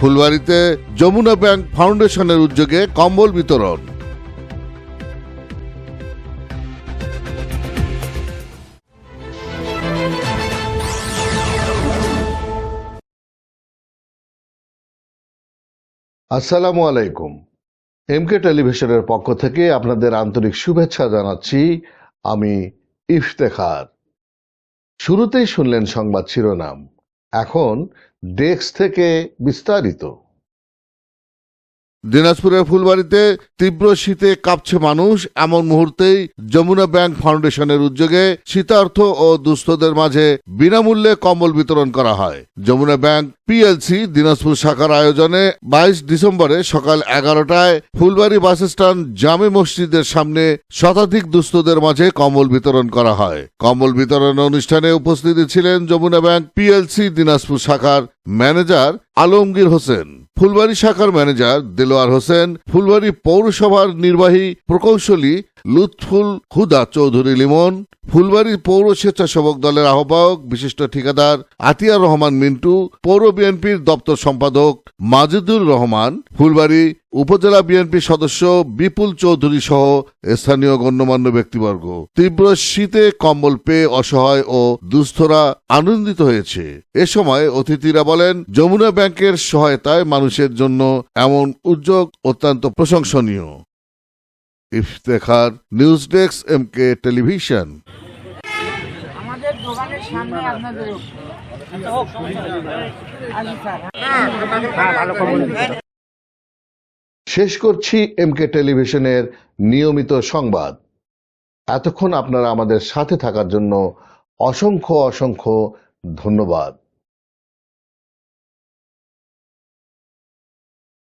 ফুলবাড়িতে Jamuna bank ফাউন্ডেশনের উদ্যোগে কম্বল বিতরণ। আসসালামু আলাইকুম। এমকে টেলিভিশনের পক্ষ থেকে আপনাদের আন্তরিক শুভেচ্ছা জানাচ্ছি আমি ইফতেখার। শুরুতেই শুনলেন সংবাদ শিরোনাম। এখন ডেস্ক থেকে বিস্তারিত। দিনাজপুরের ফুলবাড়িতে তীব্র শীতে কাঁপছে মানুষ। এমন মুহূর্তেই যমুনা ব্যাংক ফাউন্ডেশনের উদ্যোগে শীতার্থ ও দুস্থদের মাঝে বিনামূল্যে কম্বল বিতরণ করা হয়। যমুনা ব্যাংক পিএলসি দিনাজপুর শাখার আয়োজনে বাইশ ডিসেম্বরে সকাল এগারোটায় ফুলবাড়ি বাস স্ট্যান্ড জামে মসজিদের সামনে শতাধিক দুস্থদের মাঝে কম্বল বিতরণ করা হয়। কম্বল বিতরণ অনুষ্ঠানে উপস্থিত ছিলেন যমুনা ব্যাংক পিএলসি দিনাজপুর শাখার ম্যানেজার আলমগীর হোসেন। ফুলবাড়ি শাখার ম্যানেজার দেলোয়ার হোসেন ফুলবাড়ি পৌরসভার নির্বাহী প্রকৌশলী লুৎফুল হুদা চৌধুরী লিমন ফুলবাড়ি পৌর স্বেচ্ছাসেবক দলের আহ্বায়ক, বিশিষ্ট ঠিকাদার আতিয়ার রহমান মিন্টু, পৌর বিএনপির দপ্তর সম্পাদক মাজেদুর রহমান, ফুলবাড়ি উপজেলা বিএনপি সদস্য বিপুল চৌধুরী সহ স্থানীয় গণ্যমান্য ব্যক্তিবর্গ। তীব্র শীতে কম্বল পেয়ে অসহায় ও দুস্থরা আনন্দিত হয়েছে। এ সময় অতিথিরা বলেন, যমুনা ব্যাংকের সহায়তায় মানুষের জন্য এমন উদ্যোগ অত্যন্ত প্রশংসনীয়। Iftekhar news desk M K television. আমাদের দোকানের সামনে আপনাদের শেষ করছি এম কে টেলিভিশনের নিয়মিত সংবাদ। এতক্ষণ আপনারা আমাদের সাথে থাকার জন্য অসংখ্য অসংখ্য ধন্যবাদ।